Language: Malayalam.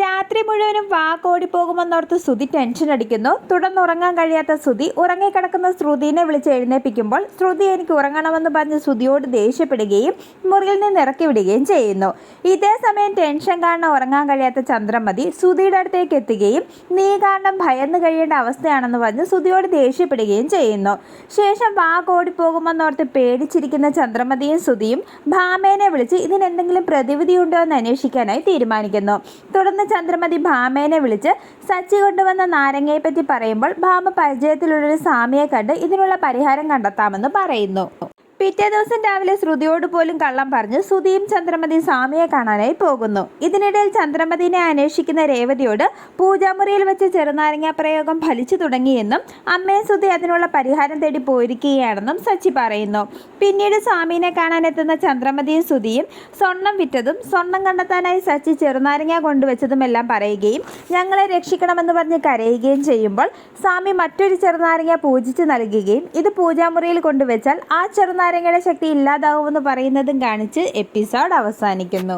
രാത്രി മുഴുവനും വാക്കോടിപ്പോകുമെന്നോർത്ത് സുധി ടെൻഷൻ അടിക്കുന്നു. തുടർന്ന് ഉറങ്ങാൻ കഴിയാത്ത സുധി ഉറങ്ങിക്കിടക്കുന്ന ശ്രുതിനെ വിളിച്ച് എഴുന്നേൽപ്പിക്കുമ്പോൾ ശ്രുതി എനിക്ക് ഉറങ്ങണമെന്ന് പറഞ്ഞ് സുധിയോട് ദേഷ്യപ്പെടുകയും മുറിയിൽ നിന്ന് ഇറക്കി വിടുകയും ചെയ്യുന്നു. ഇതേ സമയം ടെൻഷൻ കാരണം ഉറങ്ങാൻ കഴിയാത്ത ചന്ദ്രമതി സുധിയുടെ അടുത്തേക്ക് എത്തുകയും നീ കാരണം ഭയന്ന് കഴിയേണ്ട അവസ്ഥയാണെന്ന് പറഞ്ഞ് സുധിയോട് ദേഷ്യപ്പെടുകയും ചെയ്യുന്നു. ശേഷം വാക്കോടിപ്പോകുമെന്നോർത്ത് പേടിച്ചിരിക്കുന്ന ചന്ദ്രമതിയും സുധിയും ഭാമേനെ വിളിച്ച് ഇതിനെന്തെങ്കിലും പ്രതിവിധിയുണ്ടോ എന്ന് അന്വേഷിക്കാനായി തീരുമാനിക്കുന്നു. തുടർന്ന് ചന്ദ്രമതി ഭാമേനെ വിളിച്ച് സച്ചി കൊണ്ടുവന്ന നാരങ്ങയെ പറ്റി പറയുമ്പോൾ ഭാമ പരിചയത്തിലുള്ളൊരു സ്വാമിയെ കണ്ട് ഇതിനുള്ള പരിഹാരം കണ്ടെത്താമെന്ന് പറയുന്നു. പിറ്റേ ദിവസം രാവിലെ ശ്രുതിയോട് പോലും കള്ളം പറഞ്ഞ് ശ്രുതിയും ചന്ദ്രമതി സ്വാമിയെ കാണാനായി പോകുന്നു. ഇതിനിടയിൽ ചന്ദ്രമതിനെ അന്വേഷിക്കുന്ന രേവതിയോട് പൂജാമുറിയിൽ വെച്ച് ചെറുനാരങ്ങ പ്രയോഗം ഫലിച്ചു തുടങ്ങിയെന്നും അമ്മയെ ശ്രുതി അതിനുള്ള പരിഹാരം തേടി പോയിരിക്കുകയാണെന്നും സച്ചി പറയുന്നു. പിന്നീട് സ്വാമീനെ കാണാനെത്തുന്ന ചന്ദ്രമതിയും ശ്രുതിയും സ്വർണം വിറ്റതും സ്വർണം കണ്ടെത്താനായി സച്ചി ചെറുനാരങ്ങ കൊണ്ടുവച്ചതുമെല്ലാം പറയുകയും ഞങ്ങളെ രക്ഷിക്കണമെന്ന് പറഞ്ഞ് കരയുകയും ചെയ്യുമ്പോൾ സ്വാമി മറ്റൊരു ചെറുനാരങ്ങ പൂജിച്ച് നൽകുകയും ഇത് പൂജാമുറിയിൽ കൊണ്ടുവച്ചാൽ ആ ചെറുനാരങ്ങയുടെ ശക്തി ഇല്ലാതാവുമെന്ന് പറയുന്നതും കാണിച്ച് എപ്പിസോഡ് അവസാനിക്കുന്നു.